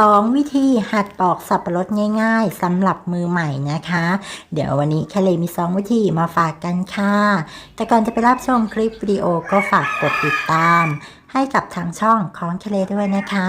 2 วิธีหัดปอกสับปะรดง่ายๆสำหรับมือใหม่นะคะ เดี๋ยววันนี้แคเลมี 2 วิธีมาฝากกันค่ะ แต่ก่อนจะไปรับชมคลิปวิดีโอก็ฝากกดติดตาม ให้กับทางช่องของทะเลด้วยนะคะ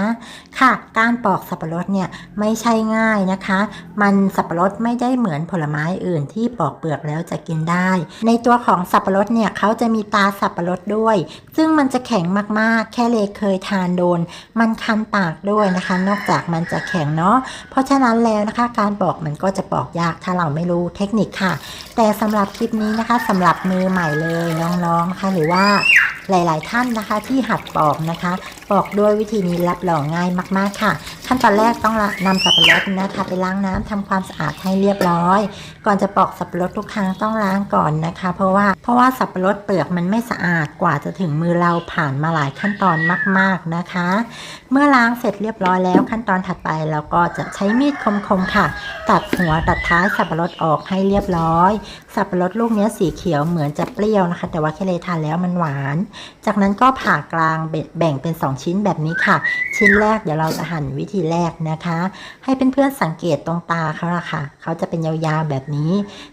ค่ะ การปอกสับปะรดเนี่ยไม่ใช่ง่ายนะคะ มันสับปะรดไม่ได้เหมือนผลไม้อื่นที่ปอกเปลือกแล้วจะกินได้ ในตัวของสับปะรดเนี่ยเขาจะมีตาสับปะรดด้วย ซึ่งมันจะแข็งมากๆ แค่เลเคยทานโดน มันคันปากด้วยนะคะ นอกจากมันจะแข็งเนาะ เพราะฉะนั้นแล้วนะคะ การปอกมันก็จะปอกยากถ้าเราไม่รู้เทคนิคค่ะ แต่สำหรับคลิปนี้นะคะสำหรับมือใหม่เลยน้องๆนะคะหรือว่า หลาย ๆ ท่านนะคะ ที่หัดปอกนะคะปอกด้วยวิธีนี้รับรองง่ายมาก ๆ ค่ะ ขั้นตอนแรกต้องนำสับปะรดนะคะ ไปล้างน้ำทำความสะอาดให้เรียบร้อย ก่อนจะปอกสับปะรดทุกครั้งต้องล้างก่อนนะคะ เพราะว่าเพราะว่าสับปะรดเปลือกมันไม่สะอาดกว่าจะถึงมือเราผ่านมาหลายขั้นตอนมาก ๆ นะคะ เมื่อล้างเสร็จเรียบร้อยแล้ว ขั้นตอนถัดไปเราก็จะใช้มีดคม ๆ ค่ะ ตัดหัวตัดท้ายสับปะรดออกให้เรียบร้อย สับปะรดลูกนี้สีเขียวเหมือนจะเปรี้ยวนะคะ แต่ว่าแค่เลยทานแล้วมันหวานจากนั้นก็ผ่ากลางแบ่งเป็น 2 ชิ้นแบบนี้ค่ะ ชิ้นแรกเดี๋ยวเราจะหั่นวิธีแรกนะคะ ให้เพื่อนๆสังเกตตรงตาเขาละค่ะ เขาจะเป็นยาวๆแบบนี้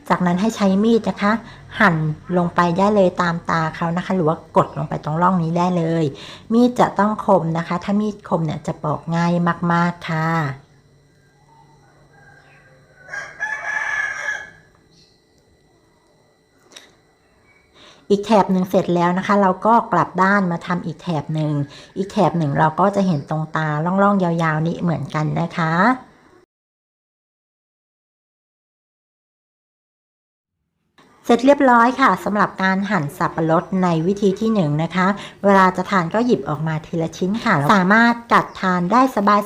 จากนั้นให้ใช้มีดนะคะ หั่นลงไปได้เลยตามตาเขานะคะ หรือว่ากดลงไปตรงร่องนี้ได้เลย มีดจะต้องคมนะคะ ถ้ามีดคมเนี่ยจะปอกง่ายมากๆค่ะ อีกแถบหนึ่งเสร็จแล้วนะคะ เราก็กลับด้านมาทำอีกแถบหนึ่ง อีกแถบหนึ่งเราก็จะเห็นตรงตาล่องๆยาวๆนี้เหมือนกันนะคะเสร็จเรียบร้อยค่ะสำหรับการหั่นสับปะรดในวิธีที่1นงนะคะ เวลาจะทานก็หยิบออกมาทีละชิ้นค่ะ สามารถกัดทานได้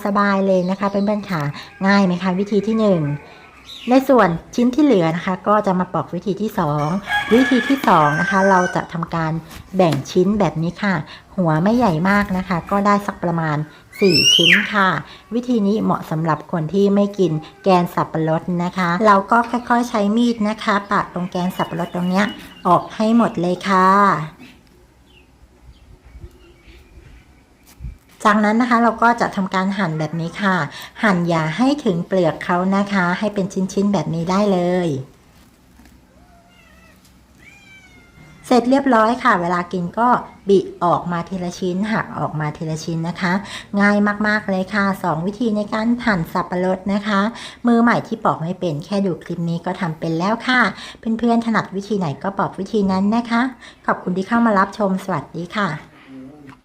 สบายๆเลยนะคะเป็นเพื่อนๆค่ะ ง่ายไหมคะวิธีที่ 1 ในส่วนชิ้นที่เหลือนะคะ ก็จะมาปอกวิธีที่ 2 วิธีที่2นะคะ เราจะทำการแบ่งชิ้นแบบนี้ค่ะ หัวไม่ใหญ่มากนะคะ ก็ได้สักประมาณ 4 ชิ้นค่ะ วิธีนี้เหมาะสำหรับคนที่ไม่กินแกนสับปะรดนะคะ เราก็ค่อยๆใช้มีดนะคะปาดตรงแกนสับปะรดตรงเนี้ยออกให้หมดเลยค่ะ จากนั้นนะคะเราก็จะทำการหั่นแบบนี้ค่ะ หั่นอย่าให้ถึงเปลือกเขานะคะ ให้เป็นชิ้นๆแบบนี้ได้เลย เสร็จเรียบร้อยค่ะ เวลากินก็บิออกมาทีละชิ้นหักออกมาทีละชิ้นนะคะ ง่ายมากๆเลยค่ะ 2 วิธีในการหั่นสับปะรดนะคะ มือใหม่ที่ปอกไม่เป็นแค่ดูคลิปนี้ก็ทำเป็นแล้วค่ะ เพื่อนๆถนัดวิธีไหนก็ปอกวิธีนั้นนะคะ ขอบคุณที่เข้ามารับชมสวัสดีค่ะ